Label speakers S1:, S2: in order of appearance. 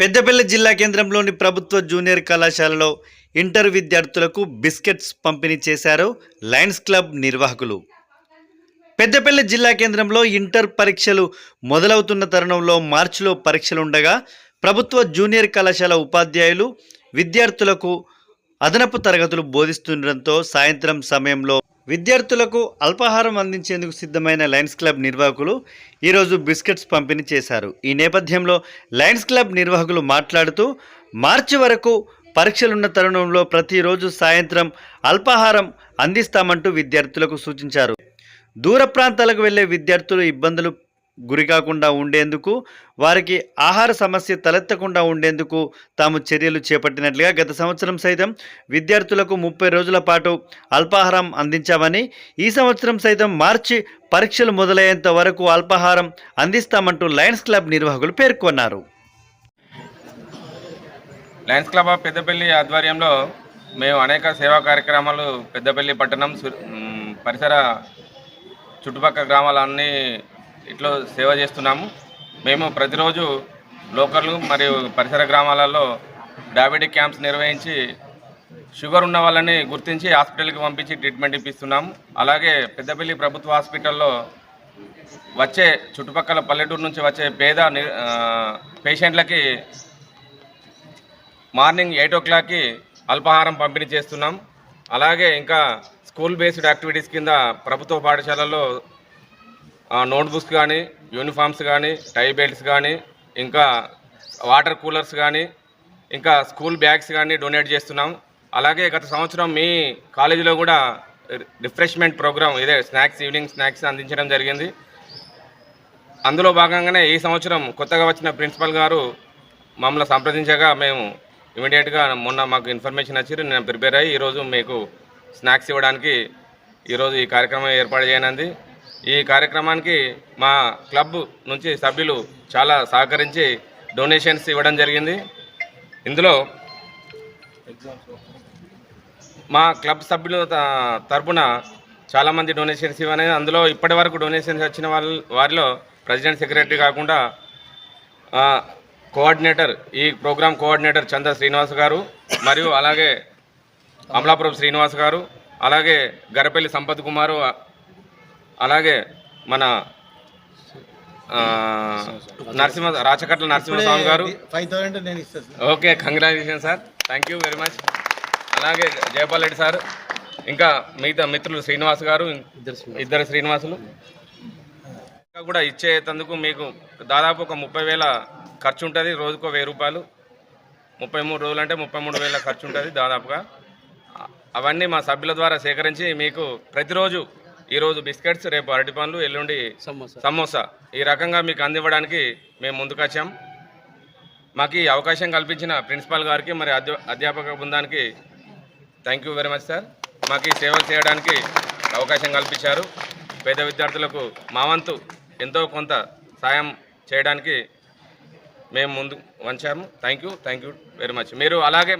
S1: పెద్దపల్లి జిల్లా కేంద్రంలోని ప్రభుత్వ జూనియర్ కళాశాలలో ఇంటర్ విద్యార్థులకు బిస్కెట్స్ పంపిణీ చేశారు లయన్స్ క్లబ్ నిర్వాహకులు. పెద్దపల్లి జిల్లా కేంద్రంలో ఇంటర్ పరీక్షలు మొదలవుతున్న తరుణంలో మార్చిలో పరీక్షలు ఉండగా ప్రభుత్వ జూనియర్ కళాశాల ఉపాధ్యాయులు విద్యార్థులకు అదనపు తరగతులు బోధిస్తుండటంతో సాయంత్రం సమయంలో విద్యార్థులకు అల్పాహారం అందించేందుకు సిద్ధమైన లయన్స్ క్లబ్ నిర్వాహకులు ఈరోజు బిస్కెట్స్ పంపిణీ చేశారు. ఈ నేపథ్యంలో లయన్స్ క్లబ్ నిర్వాహకులు మాట్లాడుతూ మార్చి వరకు పరీక్షలున్న తరుణంలో ప్రతిరోజు సాయంత్రం అల్పాహారం అందిస్తామంటూ విద్యార్థులకు సూచించారు. దూర ప్రాంతాలకు వెళ్ళే విద్యార్థులు ఇబ్బందులు గురికాకుండా ఉండేందుకు వారికి ఆహార సమస్య తలెత్తకుండా ఉండేందుకు తాము చర్యలు చేపట్టినట్లుగా గత సంవత్సరం సైతం విద్యార్థులకు ముప్పై రోజుల పాటు అల్పాహారం అందించామని ఈ సంవత్సరం సైతం మార్చి పరీక్షలు మొదలయ్యేంత వరకు అల్పాహారం అందిస్తామంటూ లయన్స్ క్లబ్ నిర్వాహకులు పేర్కొన్నారు.
S2: లయన్స్ క్లబ్ ఆఫ్ పెద్దపల్లి ఆధ్వర్యంలో మేము అనేక సేవా కార్యక్రమాలు పెద్దపల్లి పట్టణం పరిసర చుట్టుపక్కల గ్రామాలన్నీ ఇట్లో సేవ చేస్తున్నాము. మేము ప్రతిరోజు లోకల్ మరియు పరిసర గ్రామాలలో డయాబెటిక్ క్యాంప్స్ నిర్వహించి షుగర్ ఉన్న వాళ్ళని గుర్తించి హాస్పిటల్కి పంపించి ట్రీట్మెంట్ ఇప్పిస్తున్నాము. అలాగే పెద్దపల్లి ప్రభుత్వ హాస్పిటల్లో వచ్చే చుట్టుపక్కల పల్లెటూరు నుంచి వచ్చే పేద పేషెంట్లకి మార్నింగ్ ఎయిట్ ఓ క్లాక్కి అల్పాహారం పంపిణీ చేస్తున్నాం. అలాగే ఇంకా స్కూల్ బేస్డ్ యాక్టివిటీస్ కింద ప్రభుత్వ పాఠశాలల్లో నోట్బుక్స్ కానీ యూనిఫామ్స్ కానీ టై బెల్ట్స్ కానీ ఇంకా వాటర్ కూలర్స్ కానీ ఇంకా స్కూల్ బ్యాగ్స్ కానీ డొనేట్ చేస్తున్నాం. అలాగే గత సంవత్సరం మీ కాలేజీలో కూడా రిఫ్రెష్మెంట్ ప్రోగ్రామ్ ఇదే స్నాక్స్ ఈవినింగ్ స్నాక్స్ అందించడం జరిగింది. అందులో భాగంగానే ఈ సంవత్సరం కొత్తగా వచ్చిన ప్రిన్సిపల్ గారు మమ్మల్ని సంప్రదించగా మేము ఇమీడియట్గా మొన్న మాకు ఇన్ఫర్మేషన్ వచ్చి నేను ప్రిపేర్ అయ్యి ఈరోజు మీకు స్నాక్స్ ఇవ్వడానికి ఈరోజు ఈ కార్యక్రమం ఏర్పాటు చేయనుంది. ఈ కార్యక్రమానికి మా క్లబ్ నుంచి సభ్యులు చాలా సహకరించి డొనేషన్స్ ఇవ్వడం జరిగింది. ఇందులో మా క్లబ్ సభ్యుల త- తరపున చాలామంది డొనేషన్స్ ఇవ్వని అందులో ఇప్పటి వరకు డొనేషన్స్ వచ్చిన వాళ్ళ వారిలో ప్రెసిడెంట్ సెక్రటరీ కాకుండా కోఆర్డినేటర్ ఈ ప్రోగ్రాం కోఆర్డినేటర్ చంద శ్రీనివాస్ గారు మరియు అలాగే అమలాపురం శ్రీనివాస్ గారు అలాగే గరపల్లి సంపత్ కుమారు అలాగే మన Narasimha Rachakatla Narasimhaswamy garu. Okay congratulation sir. Thank you very much అలాగే జయపాల్ రెడ్డి సార్. ఇంకా మిగతా మిత్రులు శ్రీనివాస్ గారు ఇద్దరు శ్రీనివాసులు. ఇంకా కూడా ఇచ్చేటందుకు మీకు దాదాపు ఒక ముప్పై వేల ఖర్చు ఉంటుంది రోజుకో వెయ్యి రూపాయలు. ముప్పై మూడు రోజులు అంటే ముప్పై మూడు వేల ఖర్చు ఉంటుంది దాదాపుగా. అవన్నీ మా సభ్యుల ద్వారా సేకరించి మీకు ప్రతిరోజు ఈరోజు బిస్కెట్స్ రేపు అరటి పండ్లు ఎల్లుండి సమోసా. ఈ రకంగా మీకు అందివ్వడానికి మేము ముందుకొచ్చాం. మాకు ఈ అవకాశం కల్పించిన ప్రిన్సిపాల్ గారికి మరి అధ్యా అధ్యాపక బృందానికి thank you very much sir మాకు ఈ సేవలు చేయడానికి అవకాశం కల్పించారు. పేద విద్యార్థులకు మా వంతు ఎంతో కొంత సాయం చేయడానికి మేము ముందు వంచాము. Thank you thank you very much మీరు అలాగే